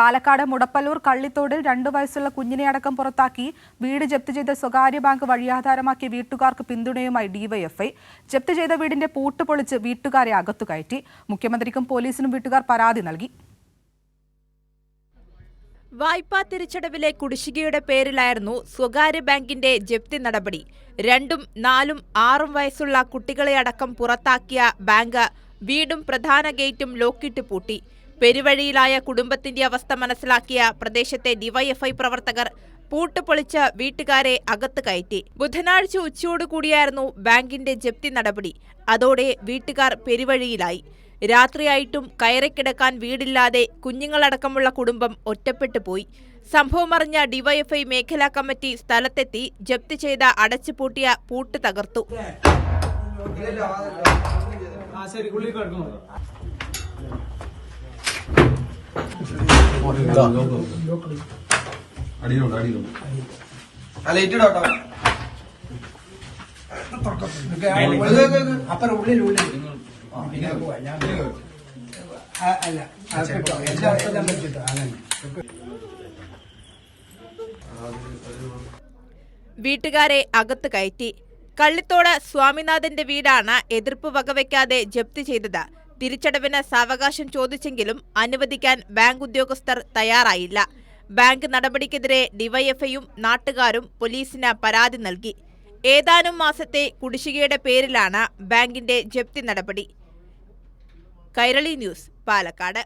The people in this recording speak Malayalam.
പാലക്കാട് മുടപ്പല്ലൂർ കള്ളിത്തോടിൽ രണ്ടു വയസ്സുള്ള കുഞ്ഞിനെ അടക്കം പുറത്താക്കി വീട് ജപ്തി ചെയ്ത സ്വകാര്യ ബാങ്ക് വഴിയാധാരമാക്കിയ വീട്ടുകാർക്ക് പിന്തുണയുമായി ഡിവൈഎഫ്ഐ. ജപ്തി ചെയ്ത വീടിന്റെ പൂട്ട് പൊളിച്ച് വീട്ടുകാരെ അകത്തു കയറ്റി. മുഖ്യമന്ത്രിക്കും പോലീസിനും വീട്ടുകാർ പരാതി നൽകി. വായ്പാ തിരിച്ചടവിലെ കുടിശ്ശികയുടെ പേരിലായിരുന്നു സ്വകാര്യ ബാങ്കിന്റെ ജപ്തി നടപടി. രണ്ടും നാലും ആറും വയസ്സുള്ള കുട്ടികളെ അടക്കം പുറത്താക്കിയ ബാങ്ക് വീടും പ്രധാന ഗേറ്റും ലോക്കിട്ട് പൂട്ടി. പെരുവഴിയിലായ കുടുംബത്തിന്റെ അവസ്ഥ മനസ്സിലാക്കിയ പ്രദേശത്തെ ഡിവൈഎഫ്ഐ പ്രവർത്തകർ പൂട്ട് പൊളിച്ച് വീട്ടുകാരെ അകത്ത് കയറ്റി. ബുധനാഴ്ച ഉച്ചയോടുകൂടിയായിരുന്നു ബാങ്കിന്റെ ജപ്തി നടപടി. അതോടെ വീട്ടുകാർ പെരുവഴിയിലായി. രാത്രിയായിട്ടും കയറിക്കിടക്കാൻ വീടില്ലാതെ കുഞ്ഞുങ്ങളടക്കമുള്ള കുടുംബം ഒറ്റപ്പെട്ടു പോയി. സംഭവമറിഞ്ഞ ഡിവൈഎഫ്ഐ മേഖലാ കമ്മിറ്റി സ്ഥലത്തെത്തി ജപ്തി ചെയ്ത അടച്ചുപൂട്ടിയ പൂട്ട് തകർത്തു. ശരി. അടിയിലുണ്ട് അടിയിലുണ്ട് ആ ലൈറ്റ് ഇടോട്ടോ അപ്പുറം ഉള്ളിൽ അല്ല എല്ലാം അങ്ങനെ വീട്ടുകാരെ അകത്ത് കയറ്റി. കള്ളിത്തോട് സ്വാമിനാഥന്റെ വീടാണ് എതിർപ്പ് വകവയ്ക്കാതെ ജപ്തി ചെയ്തത്. തിരിച്ചടവിന് സാവകാശം ചോദിച്ചെങ്കിലും അനുവദിക്കാൻ ബാങ്ക് ഉദ്യോഗസ്ഥർ തയ്യാറായില്ല. ബാങ്ക് നടപടിക്കെതിരെ ഡിവൈഎഫ്ഐയും നാട്ടുകാരും പോലീസിന് പരാതി നൽകി. ഏതാനും മാസത്തെ കുടിശ്ശികയുടെ പേരിലാണ് ബാങ്കിന്റെ ജപ്തി നടപടി. കൈരളി ന്യൂസ് പാലക്കാട്.